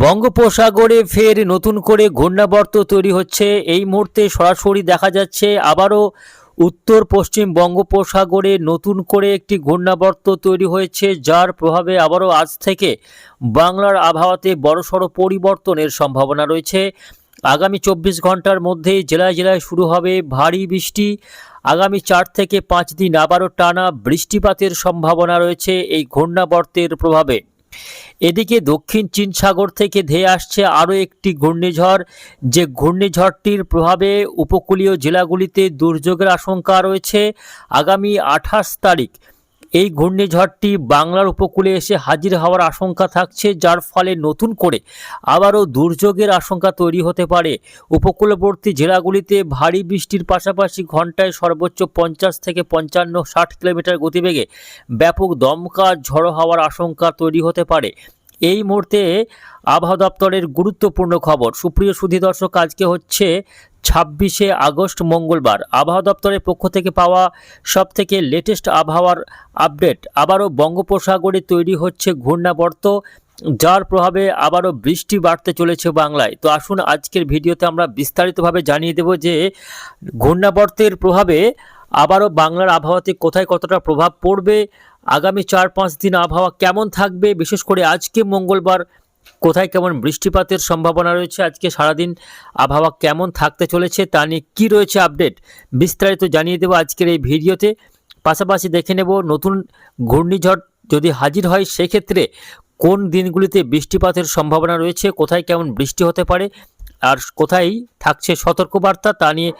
বঙ্গোপসাগরে ফের নতুন করে ঘূর্ণাবর্ত তৈরি হচ্ছে। এই মুহূর্তে সরাসরি দেখা যাচ্ছে আবারও উত্তর পশ্চিম বঙ্গোপসাগরে নতুন করে একটি ঘূর্ণাবর্ত তৈরি হয়েছে, যার প্রভাবে আবারও আজ থেকে বাংলার আবহাওয়াতে বড়সড় পরিবর্তনের সম্ভাবনা রয়েছে। আগামী চব্বিশ ঘণ্টার মধ্যে জেলায় জেলায় শুরু হবে ভারী বৃষ্টি। আগামী চার থেকে পাঁচ দিন আবারও টানা বৃষ্টিপাতের সম্ভাবনা রয়েছে এই ঘূর্ণাবর্তের প্রভাবে। এদিকে দক্ষিণ চীন সাগর থেকে ধেয়ে আসছে আরও একটি ঘূর্ণিঝড়। যে ঘূর্ণিঝড়টির প্রভাবে উপকূলীয় জেলাগুলিতে দুর্যোগের আশঙ্কা রয়েছে। আগামী আঠাশ তারিখ এই ঘূর্ণিঝড়টি বাংলার উপকূলে এসে হাজির হওয়ার আশঙ্কা থাকছে, যার ফলে নতুন করে আবারও দুর্যোগের আশঙ্কা তৈরি হতে পারে। উপকূলবর্তী জেলাগুলিতে ভারী বৃষ্টির পাশাপাশি ঘন্টায় সর্বোচ্চ পঞ্চাশ থেকে পঞ্চান্ন ষাট কিলোমিটার গতিবেগে ব্যাপক দমকা ঝড়ো হওয়ার আশঙ্কা তৈরি হতে পারে। এই মুহূর্তে আবহাওয়া দপ্তরের গুরুত্বপূর্ণ খবর। সুপ্রিয় সুধী দর্শক আজকে হচ্ছে ছাব্বিশে আগস্ট মঙ্গলবার আবহাওয়া দপ্তরের পক্ষ থেকে পাওয়া সব থেকে লেটেস্ট আবহাওয়ার আপডেট আবারও বঙ্গোপসাগরে তৈরি হচ্ছে ঘূর্ণাবর্ত, যার প্রভাবে আবারও বৃষ্টি বাড়তে চলেছে বাংলায়। তো আসুন আজকের ভিডিওতে আমরা বিস্তারিতভাবে জানিয়ে দেব যে ঘূর্ণাবর্তের প্রভাবে আবারও বাংলার আবহাওয়াতে কোথায় কতটা প্রভাব পড়বে, আগামী চার পাঁচ দিন আবহাওয়া কেমন থাকবে, বিশেষ করে আজকে মঙ্গলবার কোথায় কেমন বৃষ্টিপাতের সম্ভাবনা রয়েছে? আজকে সারাদিন আবহাওয়া কেমন থাকতে চলেছে তা নিয়ে কী রয়েছে আপডেট? বিস্তারিত জানিয়ে দেবো আজকের এই ভিডিওতে। পাশাপাশি দেখে নেব নতুন ঘূর্ণিঝড় যদি হাজির হয়, সেক্ষেত্রে কোন দিনগুলিতে বৃষ্টিপাতের সম্ভাবনা রয়েছে? কোথায় কেমন বৃষ্টি হতে পারে? আর কোথায় থাকছে সতর্কবার্তা? তা নিয়ে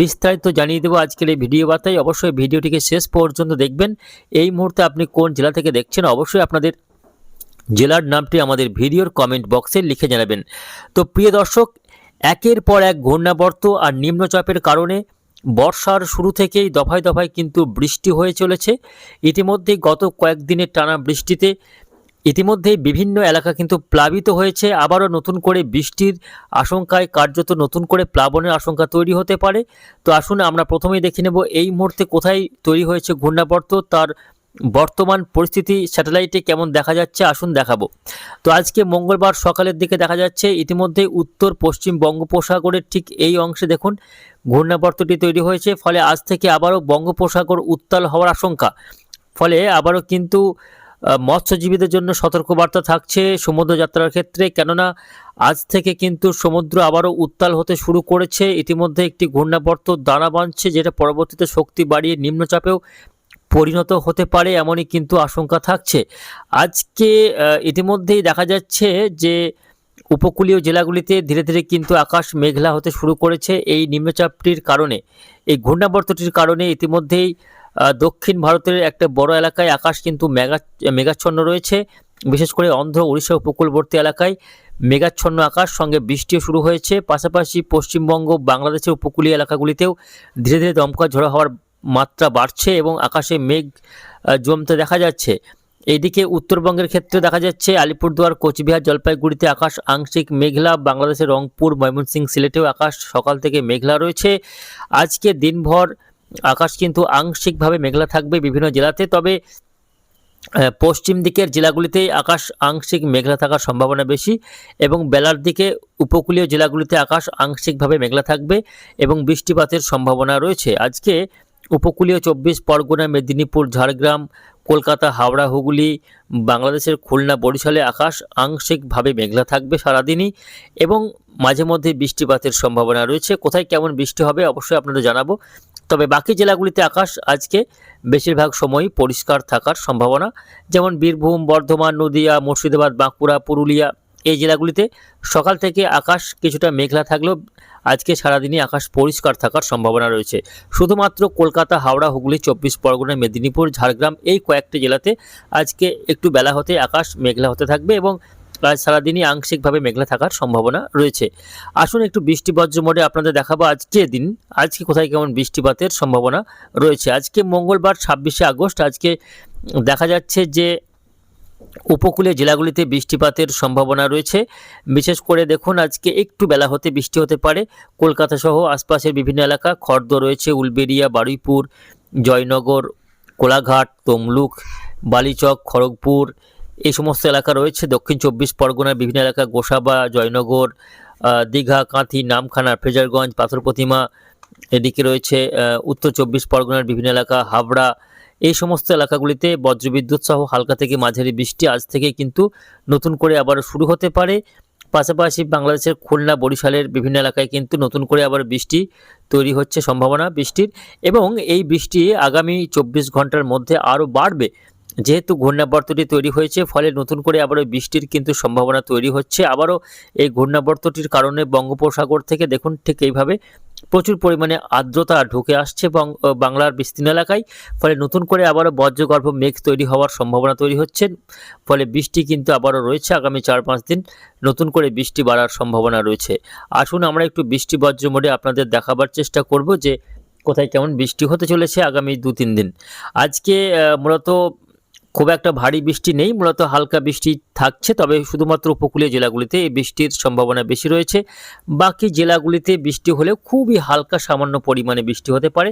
বিস্তারিত জানিয়ে দেবো আজকের এই ভিডিও বার্তায়। অবশ্যই ভিডিওটিকে শেষ পর্যন্ত দেখবেন। এই মুহূর্তে আপনি কোন জেলা থেকে দেখছেন, অবশ্যই আপনাদের জেলার নামটি আমাদের ভিডিওর কমেন্ট বক্সে লিখে জানাবেন। তো প্রিয় দর্শক, একের পর এক ঘূর্ণাবর্ত আর নিম্নচাপের কারণে বর্ষার শুরু থেকেই দফায় দফায় কিন্তু বৃষ্টি হয়ে চলেছে। ইতিমধ্যেই গত কয়েকদিনের টানা বৃষ্টিতে ইতিমধ্যেই বিভিন্ন এলাকা কিন্তু প্লাবিত হয়েছে। আবারও নতুন করে বৃষ্টির আশঙ্কায় কার্যত নতুন করে প্লাবনের আশঙ্কা তৈরি হতে পারে। তো আসুন আমরা প্রথমেই দেখে নেব, এই মুহূর্তে কোথায় তৈরি হয়েছে ঘূর্ণাবর্ত, তার বর্তমান পরিস্থিতি স্যাটেলাইটে কেমন দেখা যাচ্ছে আসুন দেখাবো। তো আজকে মঙ্গলবার সকালের দিকে দেখা যাচ্ছে, ইতিমধ্যে উত্তর পশ্চিম বঙ্গোপসাগরের ঠিক এই অংশে দেখুন, ঘূর্ণাবর্তটি তৈরি হয়েছে, ফলে আজ থেকে আবারও বঙ্গোপসাগর উত্তাল হওয়ার আশঙ্কা। ফলে আবারও কিন্তু মৎস্যজীবীদের জন্য সতর্কবার্তা থাকছে সমুদ্র যাত্রার ক্ষেত্রে, কেননা আজ থেকে কিন্তু সমুদ্র আবারও উত্তাল হতে শুরু করেছে। ইতিমধ্যে একটি ঘূর্ণাবর্ত দানা বাঁধছে, যেটা পরবর্তীতে শক্তি বাড়িয়ে নিম্নচাপেও পরিণত হতে পারে এমনই কিন্তু আশঙ্কা থাকছে। আজকে ইতিমধ্যেই দেখা যাচ্ছে যে উপকূলীয় জেলাগুলিতে ধীরে ধীরে কিন্তু আকাশ মেঘলা হতে শুরু করেছে এই নিম্নচাপটির কারণে। এই ঘূর্ণাবর্তটির কারণে ইতিমধ্যেই দক্ষিণ ভারতের একটা বড় এলাকায় আকাশ কিন্তু মেঘা, মেঘাচ্ছন্ন রয়েছে। বিশেষ করে অন্ধ্র উড়িষ্যা উপকূলবর্তী এলাকায় মেঘাচ্ছন্ন আকাশ, সঙ্গে বৃষ্টিও শুরু হয়েছে। পাশাপাশি পশ্চিমবঙ্গ, বাংলাদেশের উপকূলীয় এলাকাগুলিতেও ধীরে ধীরে দমকা ঝড়ো হওয়ার মাত্রা বাড়ছে এবং আকাশে মেঘ জমতে দেখা যাচ্ছে। এইদিকে উত্তরবঙ্গের ক্ষেত্রে দেখা যাচ্ছে, আলিপুরদুয়ার, কোচবিহার, জলপাইগুড়িতে আকাশ আংশিক মেঘলা, বাংলাদেশের রংপুর, ময়মনসিংহ সিলেটেও আকাশ সকাল থেকে মেঘলা রয়েছে। আজকে দিনভর আকাশ কিন্তু আংশিকভাবে মেঘলা থাকবে বিভিন্ন জেলাতে, তবে পশ্চিম দিকের জেলাগুলিতে আকাশ আংশিক মেঘলা থাকার সম্ভাবনা বেশি এবং বেলার দিকে উপকূলীয় জেলাগুলিতে আকাশ আংশিকভাবে মেঘলা থাকবে এবং বৃষ্টিপাতের সম্ভাবনা রয়েছে। আজকে উপকূলীয় চব্বিশ পরগনা, মেদিনীপুর, ঝাড়গ্রাম, কলকাতা, হাওড়া, হুগলি, বাংলাদেশের খুলনা, বরিশালে আকাশ আংশিকভাবে মেঘলা থাকবে সারাদিনই এবং মাঝে মধ্যে বৃষ্টিপাতের সম্ভাবনা রয়েছে। কোথায় কেমন বৃষ্টি হবে অবশ্যই আপনাদের জানাব। তবে বাকি জেলাগুলিতে আকাশ আজকে বেশিরভাগ সময়ই পরিষ্কার থাকার সম্ভাবনা। যেমন বীরভূম, বর্ধমান, নদিয়া, মুর্শিদাবাদ, বাঁকুড়া, পুরুলিয়া এই জেলাগুলিতে সকাল থেকে আকাশ কিছুটা মেঘলা থাকলেও আজকে সারাদিনই আকাশ পরিষ্কার থাকার সম্ভাবনা রয়েছে। শুধুমাত্র কলকাতা, হাওড়া, হুগলি, চব্বিশ পরগনা, মেদিনীপুর, ঝাড়গ্রাম এই কয়েকটি জেলাতে আজকে একটু বেলা হতে আকাশ মেঘলা হতে থাকবে এবং আজ সারাদিনই আংশিকভাবে মেঘলা থাকার সম্ভাবনা রয়েছে। আসুন একটু বৃষ্টি বজ্র মোডে আপনাদের দেখাবো আজকে দিন। আজকে কোথায় কেমন বৃষ্টিপাতের সম্ভাবনা রয়েছে? আজকে মঙ্গলবার ছাব্বিশে আগস্ট আজকে দেখা যাচ্ছে যে উপকূলীয় জেলাগুলিতে বৃষ্টিপাতের সম্ভাবনা রয়েছে। বিশেষ করে দেখুন, আজকে একটু বেলা হতে বৃষ্টি হতে পারে। কলকাতা সহ আশপাশের বিভিন্ন এলাকা খর্দ রয়েছে। উলবেড়িয়া, বারুইপুর, জয়নগর, কোলাঘাট, তমলুক, বালিচক, খড়গপুর এই সমস্ত এলাকা রয়েছে। দক্ষিণ চব্বিশ পরগনার বিভিন্ন এলাকা গোসাবা জয়নগর দীঘা, কাঁথি, নামখানা ফ্রেজারগঞ্জ পাথর প্রতিমা, এদিকে রয়েছে উত্তর চব্বিশ পরগনার বিভিন্ন এলাকা, হাবড়া এই সমস্ত এলাকাগুলিতে বজ্রবিদ্যুৎ সহ হালকা থেকে মাঝারি বৃষ্টি আজ থেকে কিন্তু নতুন করে আবার শুরু হতে পারে। পাশাপাশি বাংলাদেশের খুলনা, বরিশালের বিভিন্ন এলাকায় কিন্তু নতুন করে আবার বৃষ্টি তৈরি হচ্ছে, সম্ভাবনা বৃষ্টির। এবং এই বৃষ্টি আগামী চব্বিশ ঘণ্টার মধ্যে আরও বাড়বে। যেহেতু ঘূর্ণাবর্তটি তৈরি হয়েছে, ফলে নতুন করে আবারও বৃষ্টির কিন্তু সম্ভাবনা তৈরি হচ্ছে। আবারও এই ঘূর্ণাবর্তটির কারণে বঙ্গোপসাগর থেকে দেখুন ঠিক এইভাবে প্রচুর পরিমাণে আর্দ্রতা ঢুকে আসছে বং- বাংলার বিস্তীর্ণ এলাকায়। ফলে নতুন করে আবারও বজ্রগর্ভ মেঘ তৈরি হওয়ার সম্ভাবনা তৈরি হচ্ছে। ফলে বৃষ্টি কিন্তু আবারও রয়েছে আগামী চার পাঁচ দিন। নতুন করে বৃষ্টি বাড়ার সম্ভাবনা রয়েছে। আসুন আমরা একটু বৃষ্টি বজ্র মোডে আপনাদের দেখাবার চেষ্টা করব যে কোথায় কেমন বৃষ্টি হতে চলেছে আগামী দু তিন দিন। আজকে মূলত খুব একটা ভারী বৃষ্টি নেই, মূলত হালকা বৃষ্টি থাকছে, তবে শুধুমাত্র উপকূলীয় জেলাগুলিতে এই বৃষ্টির সম্ভাবনা বেশি রয়েছে। বাকি জেলাগুলিতে বৃষ্টি হলেও খুবই হালকা সামান্য পরিমাণে বৃষ্টি হতে পারে।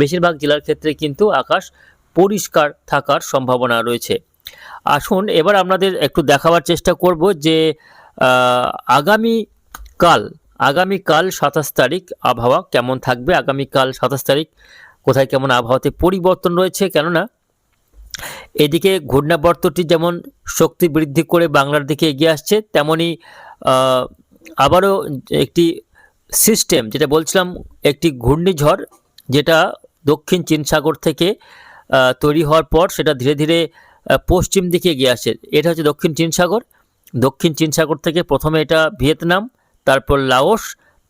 বেশিরভাগ জেলার ক্ষেত্রে কিন্তু আকাশ পরিষ্কার থাকার সম্ভাবনা রয়েছে। আসুন, এবার আপনাদের একটু দেখাবার চেষ্টা করব যে আগামী কাল আগামীকাল সাতাশ তারিখ আবহাওয়া কেমন থাকবে? আগামীকাল সাতাশ তারিখ কোথায় কেমন আবহাওয়াতে পরিবর্তন রয়েছে? কেননা এদিকে ঘূর্ণাবর্তটি যেমন শক্তি বৃদ্ধি করে বাংলার দিকে এগিয়ে আসছে, তেমনি আবারও একটি সিস্টেম, যেটা বলছিলাম, একটি ঘূর্ণিঝড়, যেটা দক্ষিণ চীন সাগর থেকে তৈরি হওয়ার পর সেটা ধীরে ধীরে পশ্চিম দিকে এগিয়ে আসে এটা হচ্ছে দক্ষিণ চীন সাগর দক্ষিণ চীন সাগর থেকে প্রথমে এটা ভিয়েতনাম, তারপর লাওস,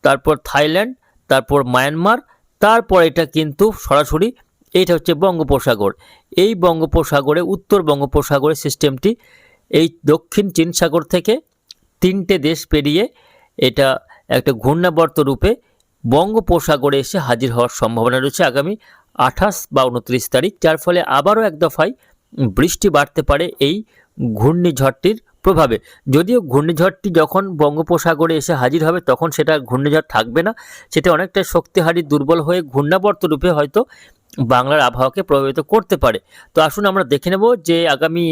তারপর থাইল্যান্ড, তারপর মায়ানমার, তারপর এটা কিন্তু সরাসরি এইটা হচ্ছে বঙ্গোপসাগর। এই বঙ্গোপসাগরে, উত্তর বঙ্গোপসাগরের সিস্টেমটি এই দক্ষিণ চীন সাগর থেকে তিনটে দেশ পেরিয়ে এটা একটা ঘূর্ণাবর্ত রূপে বঙ্গোপসাগরে এসে হাজির হওয়ার সম্ভাবনা রয়েছে আগামী আঠাশ বা উনত্রিশ তারিখ। যার ফলে আবারও এক দফায় বৃষ্টি বাড়তে পারে এই ঘূর্ণিঝড়টির প্রভাবে। যদিও ঘূর্ণিঝড়টি যখন বঙ্গোপসাগরে এসে হাজির হবে, তখন সেটা ঘূর্ণিঝড় থাকবে না। সেটা অনেকটা শক্তিহারী দুর্বল হয়ে ঘূর্ণাবর্ত রূপে হয়তো বাংলার আবহাওয়াকে প্রভাবিত করতে পারে। তো আসুন আমরা দেখে নেব যে আগামী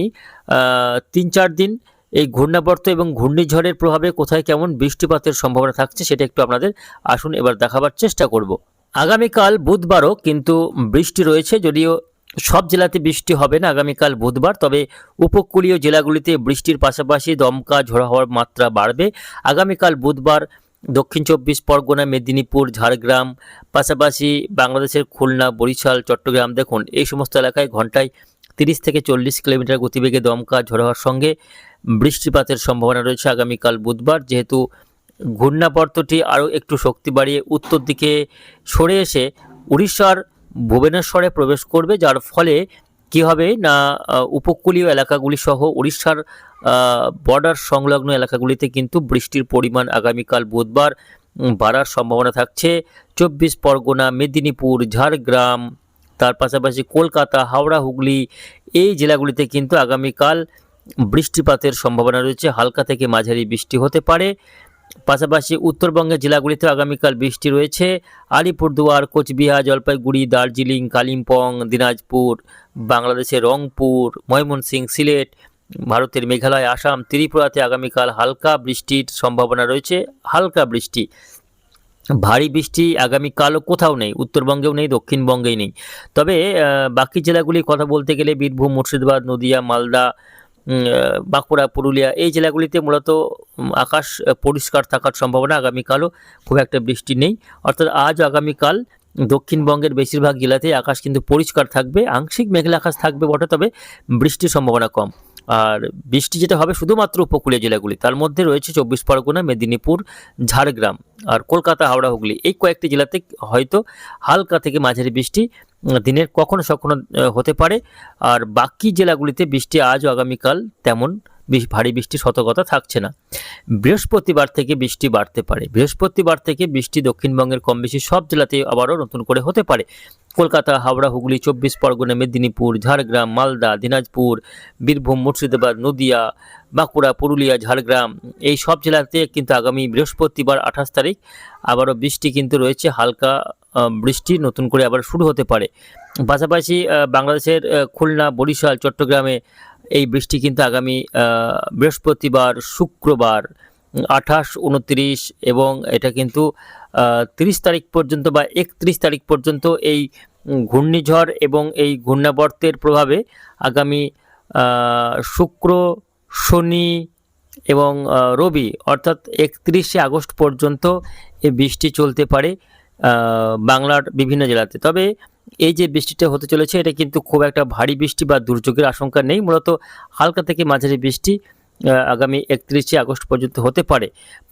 তিন চার দিন এই ঘূর্ণাবর্ত এবং ঘূর্ণিঝড়ের প্রভাবে কোথায় কেমন বৃষ্টিপাতের সম্ভাবনা থাকছে সেটা একটু আপনাদের আসুন এবার দেখাবার চেষ্টা করব। আগামীকাল বুধবারও কিন্তু বৃষ্টি রয়েছে, যদিও সব জেলাতে বৃষ্টি হবে না আগামীকাল বুধবার, তবে উপকূলীয় জেলাগুলিতে বৃষ্টির পাশাপাশি দমকা ঝোড়ো হওয়ার মাত্রা বাড়বে। আগামীকাল বুধবার দক্ষিণ চব্বিশ পরগনা, মেদিনীপুর, ঝাড়গ্রাম, পাশাপাশি বাংলাদেশের খুলনা, বরিশাল, চট্টগ্রাম, দেখুন, এই সমস্ত এলাকায় ঘন্টায় তিরিশ থেকে চল্লিশ কিলোমিটার গতিবেগে দমকা ঝোড়ো হওয়ার সঙ্গে বৃষ্টিপাতের সম্ভাবনা রয়েছে আগামীকাল বুধবার, যেহেতু ঘূর্ণাবর্তটি আরও একটু শক্তি বাড়িয়ে উত্তর দিকে সরে এসে উড়িষ্যার ভুবনেশ্বরে প্রবেশ করবে, যার ফলে কী হবে না উপকূলীয় এলাকাগুলি সহ উড়িষ্যার বর্ডার সংলগ্ন এলাকাগুলিতে কিন্তু বৃষ্টির পরিমাণ আগামীকাল বুধবার বাড়ার সম্ভাবনা থাকছে। চব্বিশ পরগনা, মেদিনীপুর, ঝাড়গ্রাম, তার পাশাপাশি কলকাতা, হাওড়া, হুগলি, এই জেলাগুলিতে কিন্তু আগামীকাল বৃষ্টিপাতের সম্ভাবনা রয়েছে। হালকা থেকে মাঝারি বৃষ্টি হতে পারে। পাশাপাশি উত্তরবঙ্গের জেলাগুলিতে আগামীকাল বৃষ্টি রয়েছে। আলিপুরদুয়ার, কোচবিহার, জলপাইগুড়ি, দার্জিলিং, কালিম্পং, দিনাজপুর বাংলাদেশের রংপুর, ময়মনসিংহ, সিলেট, ভারতের মেঘালয়, আসাম, ত্রিপুরাতে আগামীকাল হালকা বৃষ্টির সম্ভাবনা রয়েছে। হালকা বৃষ্টি। ভারী বৃষ্টি আগামীকালও কোথাও নেই, উত্তরবঙ্গেও নেই, দক্ষিণবঙ্গেই নেই। তবে বাকি জেলাগুলির কথা বলতে গেলে বীরভূম, মুর্শিদাবাদ, নদিয়া, মালদা বাঁকুড়া, পুরুলিয়া এই জেলাগুলিতে মূলত আকাশ পরিষ্কার থাকার সম্ভাবনা আগামীকালও খুব একটা বৃষ্টি নেই। অর্থাৎ আজ আগামীকাল দক্ষিণবঙ্গের বেশিরভাগ জেলাতেই আকাশ কিন্তু পরিষ্কার থাকবে, আংশিক মেঘলা আকাশ থাকবে বটে, তবে বৃষ্টির সম্ভাবনা কম। আর বৃষ্টি যেটা হবে শুধুমাত্র উপকূলীয় জেলাগুলি, তার মধ্যে রয়েছে চব্বিশ পরগনা, মেদিনীপুর, ঝাড়গ্রাম আর কলকাতা, হাওড়া, হুগলি। এই কয়েকটি জেলাতে হয়তো হালকা থেকে মাঝারি বৃষ্টি দিনের কখনো সখনো হতে পারে। আর বাকি জেলাগুলিতে বৃষ্টি আজ আগামীকাল তেমন ভারী বৃষ্টির সতর্কতা থাকছে না। বৃহস্পতিবার থেকে বৃষ্টি বাড়তে পারে। বৃহস্পতিবার থেকে বৃষ্টি দক্ষিণবঙ্গের কম বেশি সব জেলাতে আবারও নতুন করে হতে পারে। কলকাতা, হাওড়া, হুগলি, চব্বিশ পরগনা, মেদিনীপুর, ঝাড়গ্রাম, মালদা, দিনাজপুর, বীরভূম, মুর্শিদাবাদ, নদিয়া বাঁকুড়া, পুরুলিয়া, ঝাড়গ্রাম, এই সব জেলাতে কিন্তু আগামী বৃহস্পতিবার আঠাশ তারিখ আবারও বৃষ্টি কিন্তু রয়েছে, হালকা বৃষ্টি নতুন করে আবার শুরু হতে পারে। পাশাপাশি বাংলাদেশের খুলনা, বরিশাল, চট্টগ্রামে এই বৃষ্টি কিন্তু আগামী বৃহস্পতিবার, শুক্রবার, আঠাশ, উনত্রিশ এবং এটা কিন্তু তিরিশ তারিখ পর্যন্ত বা একত্রিশ তারিখ পর্যন্ত এই ঘূর্ণিঝড় এবং এই ঘূর্ণাবর্তের প্রভাবে আগামী শুক্র শনি এবং রবি, অর্থাৎ একত্রিশে আগস্ট পর্যন্ত এই বৃষ্টি চলতে পারে বাংলার বিভিন্ন জেলাতে। তবে এই যে বৃষ্টিটা হতে চলেছে, এটা কিন্তু খুব একটা ভারী বৃষ্টি বা দুর্যোগের আশঙ্কা নেই, মূলত হালকা থেকে মাঝারি বৃষ্টি আগামী একত্রিশে আগস্ট পর্যন্ত হতে পারে।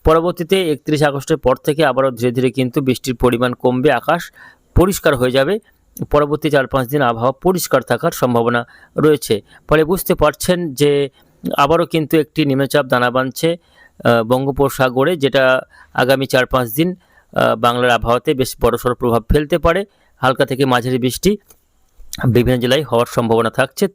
পরবর্তীতে একত্রিশে আগস্টের পর থেকে আবারও ধীরে ধীরে কিন্তু বৃষ্টির পরিমাণ কমবে, আকাশ পরিষ্কার হয়ে যাবে। পরবর্তী চার পাঁচ দিন আবহাওয়া পরিষ্কার থাকার সম্ভাবনা রয়েছে। ফলে বুঝতে পারছেন যে আবারও কিন্তু একটি নিম্নচাপ দানা বাঁধছে বঙ্গোপসাগরে, যেটা আগামী চার পাঁচ দিন বাংলার আবহাওয়াতে বেশ বড়সড় প্রভাব ফেলতে পারে। হালকা থেকে মাঝারি বৃষ্টি বিভিন্ন জেলায় হওয়ার সম্ভাবনা থাকছে।